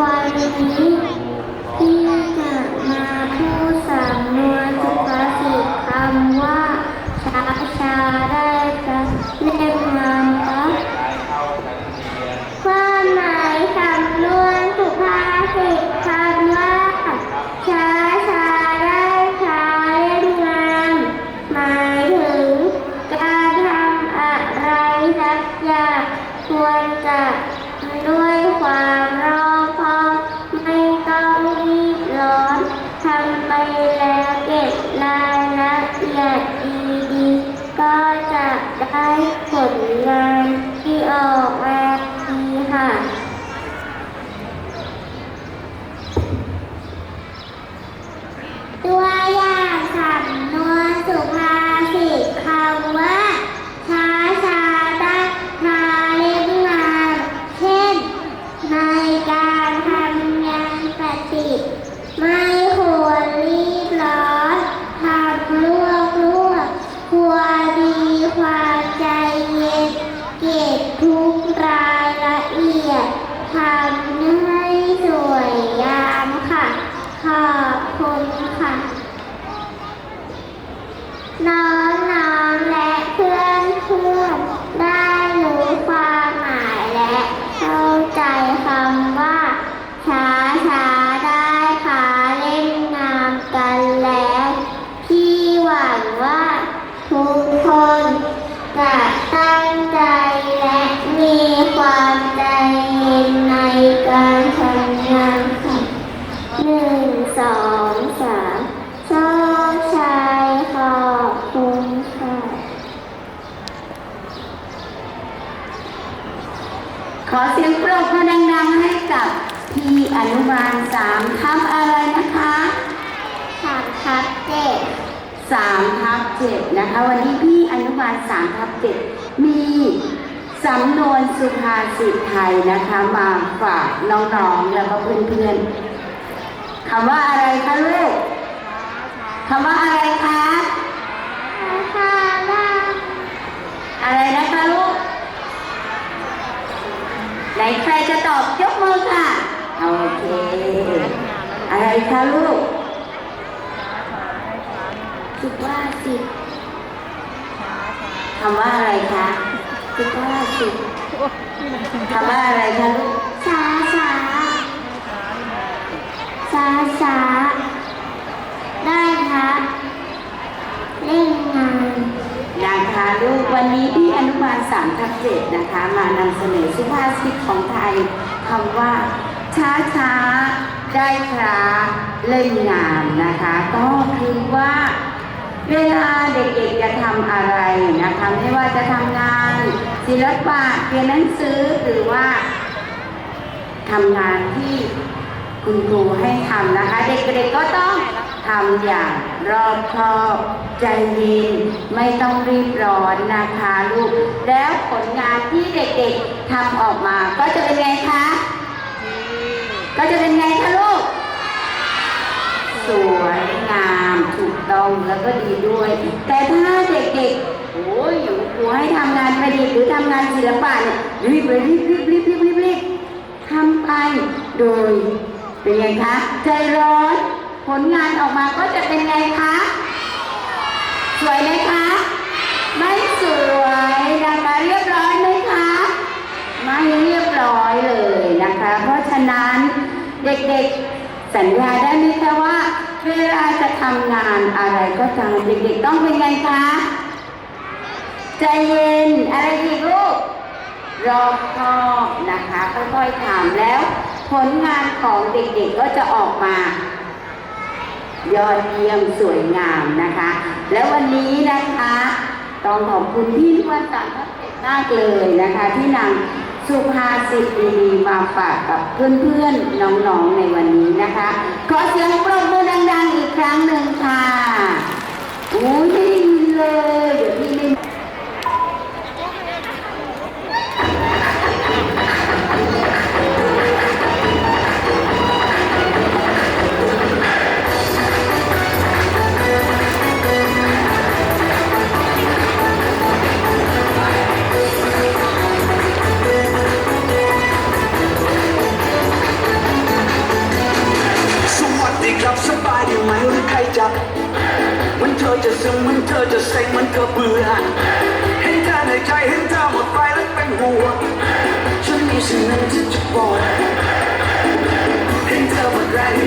วันนี้พี่จะมาพูดสำนวนสุภาษิตคำว่าช้าช้าได้จะเรียกนามครับ ความหมายสำนวนสุภาษิตคำว่า ช้าช้าได้ช้าเล่นงานหมายถึง การทำอะไรสักอย่างควรจะด้วยความรอบคอบไม่ต้องรีบร้อนทำไปแล้วเก็บรายละเอียดดีๆก็จะได้ผลงานที่ออกมาดีค่ะ ตัวอย่างสำนวนสุภาษิตคำว่า ช้าช้าได้ทาเล่นงานเช่น ในการทำงานประดิษฐ์ไม่ควรรีบร้อนทำลวกลวกควรดีความใจเย็น เก็บทุก รายละเอียดทำให้สวยงามค่ะ ขอบคุณค่ะ น้องน้องๆและเพื่อนเพื่อนๆได้รู้ความหมายและเข้าใจคำว่า ช้าช้าๆได้ค่ะเล่นงามกันแล้ว พี่หวังว่าทุกคนจะตั้งใจและมีความใจเย็นในการทำงานค่ะ หนึ่งสองสามโชคชัยขอบคุณค่ะ ขอเสียงปรบมือดังๆให้กับพี่อนุบาลสามทับอะไรนะคะสามทับเจ็ดสามทับเจ็ดนะคะ วันนี้พี่อนุบาลสามทับเจ็ดมีสำนวนสุภาษิตไทยนะคะมาฝากน้องๆแล้วก็เพื่อนๆคำว่าอะไรคะลูกคำว่าอะไรคะค่ะว่าอะไรนะคะลูก ไหนใครจะตอบยกมือค่ะ โอเค อะไรคะลูกสุภาษิตคำว่าอะไรคะสุภาษิตคำว่าอะไรคะลูกช้าช้าช้าช้าได้ค่ะเล่นงาน นะคะ ลูกวันนี้พี่อนุบาลสามทับเจ็ดนะคะ มานำเสนอสุภาษิตของไทยคำว่า ช้าช้าได้คราเล่นงามนะคะ ก็คือว่า เวลาเด็กๆจะทำอะไรนะคะไม่ว่าจะทำงาน ศิลปะเรียนหนังสือหรือว่าทำงานที่คุณครูให้ทำนะคะ เด็กๆก็ต้อง ทำอย่างรอบคอบใจเย็นไม่ต้องรีบร้อนนะคะลูก แล้วผลงานที่เด็กๆทำออกมาก็จะเป็นไงคะ ก็จะเป็นไงคะลูก สวยงามถูกต้องแล้วก็ดีด้วย แต่ถ้าเด็กๆโอ้ยอยู่ครูให้ทำงานประดิษฐ์หรือทำงานศิลปะเนี่ยรีบเลยรีบรีบรีบรีบรีบรีบทำไปโดยเป็นไงคะใจร้อน ผลงานออกมาก็จะเป็นไงคะ สวยไหมคะ ไม่สวยนะคะเรียบร้อยไหมคะ ไม่เรียบร้อยเลยนะคะ เพราะฉะนั้นเด็กๆสัญญาได้ไหมคะว่า เวลาจะทำงานอะไรก็ตามเด็กๆต้องเป็นไงคะ ใจเย็นอะไรอีกลูกรอบคอบนะคะค่อยๆทำแล้ว ผลงานของเด็กๆก็จะออกมา ยอดเยี่ยมสวยงามนะคะ แล้ววันนี้นะคะต้องขอบคุณพี่นวลตันทัพเป็ดมากเลยนะคะ ที่นำสุภาษิตดีๆมาฝากกับเพื่อนๆน้องๆในวันนี้นะคะ ขอเสียงปรบมือดังๆอีกครั้งหนึ่งค่ะ มันเธอจะซึมมันเธอจะเซ็งมันเธอเบื่อเห็นเธอในใจเห็นเธอหมดไปแล้วเป็นห่วงฉันมีสิ่งหนึ่งที่จะบอกเห็นเธอหมดแรง